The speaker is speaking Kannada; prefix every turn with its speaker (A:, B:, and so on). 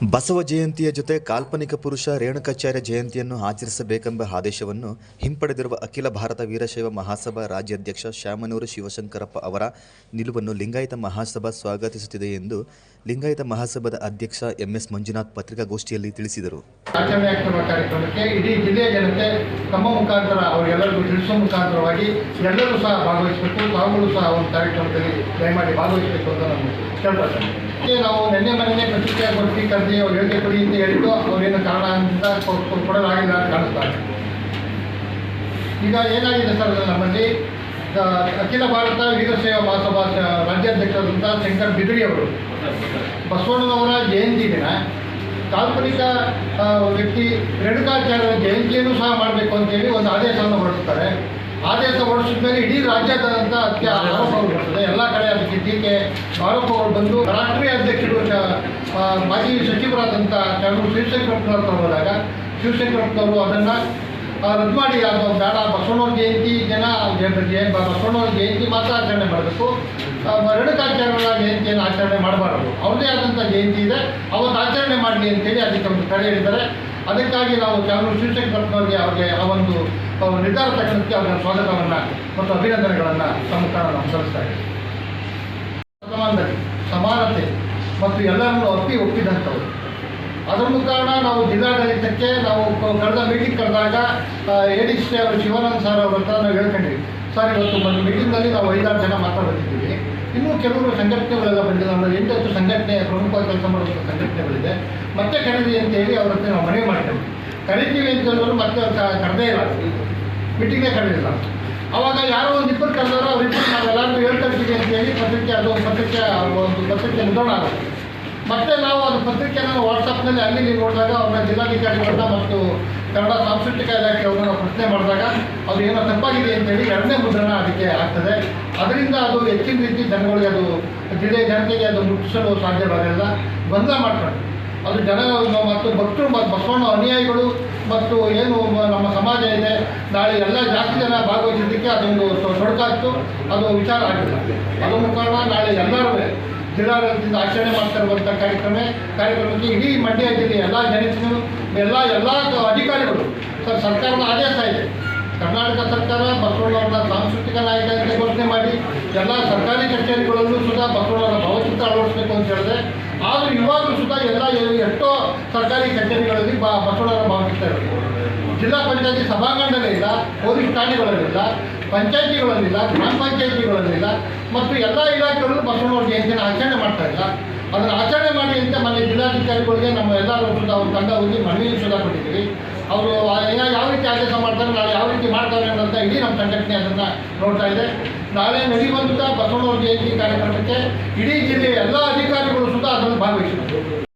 A: ಬಸವ ಜಯಂತಿಯ ಜೊತೆ ಕಾಲ್ಪನಿಕ ಪುರುಷ ರೇಣುಕಾಚಾರ್ಯ ಜಯಂತಿಯನ್ನು ಆಚರಿಸಬೇಕೆಂಬ ಆದೇಶವನ್ನು ಹಿಂಪಡೆದಿರುವ ಅಖಿಲ ಭಾರತ ವೀರಶೈವ ಮಹಾಸಭಾ ರಾಜ್ಯಾಧ್ಯಕ್ಷ ಶ್ಯಾಮನೂರು ಶಿವಶಂಕರಪ್ಪ ಅವರ ನಿಲುವನ್ನು ಲಿಂಗಾಯತ ಮಹಾಸಭಾ ಸ್ವಾಗತಿಸುತ್ತಿದೆ ಎಂದು ಲಿಂಗಾಯತ ಮಹಾಸಭಾದ ಅಧ್ಯಕ್ಷ ಎಂಎಸ್ ಮಂಜುನಾಥ್ ಪತ್ರಿಕಾಗೋಷ್ಠಿಯಲ್ಲಿ ತಿಳಿಸಿದರು.
B: ಕಾರ್ಯಕ್ರಮಕ್ಕೆ ಇಡೀ ಜಿಲ್ಲೆಯ ಜನತೆ ತಮ್ಮ ಮುಖಾಂತರ ಅವರೆಲ್ಲರಿಗೂ ತಿಳಿಸುವ ಮುಖಾಂತರವಾಗಿ ಎಲ್ಲರೂ ಸಹ ಭಾಗವಹಿಸಬೇಕು. ತಾವುಗಳು ಸಹ ಒಂದು ಕಾರ್ಯಕ್ರಮದಲ್ಲಿ ದಯಮಾಡಿ ಭಾಗವಹಿಸಬೇಕು ಅಂತ ನಾನು ಕೇಳ್ಕೊಳ್ತೇನೆ ನಾವು ನಿನ್ನೆ ಮನೆಯೇ ಪತ್ರಿಕಾಗೋಷ್ಠಿ ಕರೆದಿ ಅವ್ರು ಹೇಳಿಕೆ ಕೊಡಿ ಅಂತ ಹೇಳಿದ್ದು ಅವರೇನು ಕಾರಣ ಅಂತ ಕೊಡಲಾಗಿಲ್ಲ ಅಂತ ಕಾಣಿಸ್ತಾರೆ ಈಗ ಏನಾಗಿದೆ ಸರ್ ನಮ್ಮಲ್ಲಿ? ಅಖಿಲ ಭಾರತ ಸೇವಾ ಮಹಾಸಭಾ ರಾಜ್ಯಾಧ್ಯಕ್ಷರಾದಂಥ ಶಂಕರ್ ಬಿದ್ರಿ ಅವರು. ಬಸವಣ್ಣನವರ ಜಯಂತಿ ದಿನ. ಕಾಲ್ಪನಿಕ ವ್ಯಕ್ತಿ ರೇಣುಕಾಚಾರ್ಯರ ಜಯಂತಿಯನ್ನು ಸಹ ಮಾಡಬೇಕು ಅಂತೇಳಿ ಒಂದು ಆದೇಶವನ್ನು ಹೊರಡಿಸ್ತಾರೆ. ಆದೇಶ ಹೊರಡಿಸಿದ ಮೇಲೆ ಇಡೀ ರಾಜ್ಯಾದ್ಯಂತ ಅತ್ಯ ಆರೋಪಗಳು ಬರ್ತದೆ. ಎಲ್ಲ ಕಡೆ ಅದಕ್ಕೆ ಟೀಕೆ ಆರೋಪಗಳು ಬಂದು ರಾಷ್ಟ್ರೀಯ ಅಧ್ಯಕ್ಷರು ಮಾಜಿ ಸಚಿವರಾದಂಥ ಕೆಲವರು ಶಿವಶಂಕರಪ್ಪನವ್ರ ಹೋದಾಗ ಶಿವಶಂಕರಪ್ಪನವರು ಅದನ್ನು ರದ್ದು ಮಾಡಿ ಅದು ಬೇಡ. ಬಸವಣ್ಣವ್ರ ಜಯಂತಿ ಜನ ಜನ- ಜಯ- ಬಸವಣ್ಣವ್ರ ಜಯಂತಿ ಮಾತ್ರ ಆಚರಣೆ ಮಾಡಬೇಕು. ರೇಣುಕಾಚಾರ್ಯರ ಜಯಂತಿಯನ್ನು ಆಚರಣೆ ಮಾಡಬಾರ್ದು. ಅವ್ರದೇ ಆದಂಥ ಜಯಂತಿ ಇದೆ. ಅವತ್ತು ಆಚರಣೆ ಮಾಡಲಿ ಅಂತೇಳಿ ಅದಕ್ಕೆ ಒಂದು ಕರೆ ಹೇಳಿದ್ದಾರೆ. ಅದಕ್ಕಾಗಿ ನಾವು ಚಾಮೂರು ಶಿವಶಂಕರಪ್ಪನವ್ರಿಗೆ ಅವ್ರಿಗೆ ಆ ಒಂದು ನಿರ್ಧಾರ ತಕ್ಕಂತೆ ಅವರ ಸ್ವಾಗತವನ್ನು ಮತ್ತು ಅಭಿನಂದನೆಗಳನ್ನು ತಮ್ಮ ನಾವು ಸಲ್ಲಿಸ್ತಾ ಇದ್ದೀವಿ ಶತಮಾನದಲ್ಲಿ ಸಮಾನತೆ ಮತ್ತು ಎಲ್ಲರನ್ನೂ ಅಪ್ಪಿ ಒಪ್ಪಿದಂಥವ್ರು. ಅದರ ಕಾರಣ ನಾವು ಜಿಲ್ಲಾಡಳಿತಕ್ಕೆ ನಾವು ಕಳೆದ ಮೀಟಿಂಗ್ ಕರೆದಾಗ ಎ ಡಿ ಸಿ ಅವರು, ಶಿವಾನಂದ ಸರ್ ಅವ್ರ ಹತ್ರ ನಾವು ಹೇಳ್ಕೊಂಡ್ವಿ. ಸರ್ ಇವತ್ತು ಒಂದು ಮೀಟಿಂಗ್ನಲ್ಲಿ ನಾವು ಐದಾರು ಜನ ಮಾತಾಡುತ್ತಿದ್ದೀವಿ ಇನ್ನೂ ಕೆಲವರು ಸಂಘಟನೆಗಳೆಲ್ಲ ಬಂದಿಲ್ಲ. ಅಂದರೆ ಎಂಟತ್ತು ಸಂಘಟನೆ, ಪ್ರಮುಖವಾಗಿ ಕೆಲಸ ಮಾಡುವಂಥ ಸಂಘಟನೆಗಳಿದೆ. ಮತ್ತೆ ಕರೆದಿ ಅಂತ ಹೇಳಿ ಅವ್ರ ಹತ್ರ ನಾವು ಮನವಿ ಮಾಡ್ತೇವೆ. ಕರಿತೀವಿ ಅಂತ ಹೇಳಿದ್ರು ಮತ್ತೆ ಕರೆದೇ ಇಲ್ಲ ಮೀಟಿಂಗೇ ಕರೆದಿಲ್ಲ ಅವಾಗ ಯಾರೋ ಒಂದು ಇಬ್ಬರು ಕರೆದಾರೋ ಅವ್ರಿಬ್ಬರು ನಾವೆಲ್ಲರಿಗೂ ಅಂತ ಹೇಳಿ ಪತ್ರಿಕೆ ಅದು ಪತ್ರಿಕೆ ಒಂದು ಪತ್ರಿಕೆ ಮುದ್ರಣ ಆಗುತ್ತೆ. ಮತ್ತೆ ನಾವು ಅದು ಪತ್ರಿಕೆಯನ್ನು ವಾಟ್ಸಪ್ನಲ್ಲಿ ಅಲ್ಲಿ ನೀವು ನೋಡಿದಾಗ ಅವ್ರನ್ನ ಜಿಲ್ಲಾಧಿಕಾರಿಗಳನ್ನ ಮತ್ತು ಕನ್ನಡ ಸಾಂಸ್ಕೃತಿಕ ಇಲಾಖೆ ಅವ್ರನ್ನ ಪ್ರಶ್ನೆ ಮಾಡಿದಾಗ ಅದು ಏನೋ ತಪ್ಪಾಗಿದೆ ಅಂತೇಳಿ ಎರಡನೇ ಮುದ್ರಣ ಅದಕ್ಕೆ ಆಗ್ತದೆ. ಅದರಿಂದ ಅದು ಹೆಚ್ಚಿನ ರೀತಿ ಜನಗಳಿಗೆ ಅದು ಜಿಲ್ಲೆಯ ಜನತೆಗೆ ಅದು ಮುಟ್ಟಿಸಲು ಸಾಧ್ಯವಾಗಲ್ಲ ಬಂದ ಮಾಡ್ತಾರೆ. ಅದು ಜನ ಮತ್ತು ಭಕ್ತರು ಮತ್ತು ಬಸವಣ್ಣ ಅನುಯಾಯಿಗಳು ಮತ್ತು ಏನು ನಮ್ಮ ಸಮಾಜ ಇದೆ. ನಾಳೆ ಎಲ್ಲ ಜಾಸ್ತಿ ಜನ ಭಾಗವಹಿಸಿದ್ದಕ್ಕೆ ಅದೊಂದು ತೊಡಕಾಗ್ತು ಅದು ವಿಚಾರ ಆಗಿಲ್ಲ. ಅದು ಮುಖಾಂತರ ನಾಳೆ ಎಲ್ಲರೂ ಜಿಲ್ಲಾಡಳಿತದಿಂದ ಆಚರಣೆ ಮಾಡ್ತಾ ಇರುವಂಥ ಕಾರ್ಯಕ್ರಮ ಕಾರ್ಯಕ್ರಮಕ್ಕೆ ಇಡೀ ಮಂಡ್ಯ ಜಿಲ್ಲೆ, ಎಲ್ಲ ಜನತೆಗಳು ಎಲ್ಲ ಎಲ್ಲ ಅಧಿಕಾರಿಗಳು ಸರ್ ಸರ್ಕಾರದ ಆದೇಶ ಇದೆ. ಕರ್ನಾಟಕ ಸರ್ಕಾರ ಬಸವಣ್ಣವರ ಸಾಂಸ್ಕೃತಿಕ ನಾಯಕ ಅಂತ ಘೋಷಣೆ ಮಾಡಿ, ಎಲ್ಲ ಸರ್ಕಾರಿ ಕಚೇರಿಗಳಲ್ಲೂ ಸುಧಾ ಬಸವಣ್ಣವರ ಭಾವಚಿತ್ರ ಅಳವಡಿಸಬೇಕು ಅಂತ ಹೇಳಿದೆ. ಆದರೂ ಇವಾಗಲೂ ಸುಧಾ ಎಲ್ಲ ಎಷ್ಟೋ ಸರ್ಕಾರಿ ಕಚೇರಿಗಳಲ್ಲಿ ಬ ಬಸವಣ್ಣವರ ಭಾವಚಿತ್ರ ಇರುತ್ತೆ ಜಿಲ್ಲಾ ಪಂಚಾಯತಿ ಸಭಾಂಗಣದಲ್ಲೇ ಇಲ್ಲ ಪೊಲೀಸ್ ಠಾಣೆಗಳಲ್ಲಿಲ್ಲ, ಪಂಚಾಯತಿಗಳಲ್ಲಿಲ್ಲ, ಗ್ರಾಮ ಪಂಚಾಯತಿಗಳಲ್ಲಿಲ್ಲ ಮತ್ತು ಎಲ್ಲ ಇಲಾಖೆಗಳು ಬಸವಣ್ಣವ್ರ ಜಯಂತಿಯನ್ನು ಆಚರಣೆ ಮಾಡ್ತಾ ಇಲ್ಲ. ಅದನ್ನು ಆಚರಣೆ ಮಾಡಿ ಅಂತ ಮನೆ ಜಿಲ್ಲಾಧಿಕಾರಿಗಳಿಗೆ ನಮ್ಮ ಎಲ್ಲರೂ ಸುಧಾ ಒಂದು ತಂಡ ಹೋಗಿ ಮನವಿ ಸುಧಾ ಅವರು ಯಾವ ರೀತಿ ಆದೇಶ ಮಾಡ್ತಾರೆ, ನಾಳೆ ಯಾವ ರೀತಿ ಮಾಡ್ತಾರೆ ಅನ್ನೋಂಥ ಇಡೀ ನಮ್ಮ ಸಂಘಟನೆ ಅದನ್ನು ನೋಡ್ತಾ ಇದೆ. ನಾಳೆ ನಡೆಯುವಂಥ ಬಸವಣ್ಣವ್ರ ಜಯಂತಿ ಕಾರ್ಯಕ್ರಮಕ್ಕೆ ಇಡೀ ಜಿಲ್ಲೆಯ ಎಲ್ಲ ಅಧಿಕಾರಿಗಳು ಸುಧಾ ಅದನ್ನು ಭಾಗವಹಿಸಬೇಕು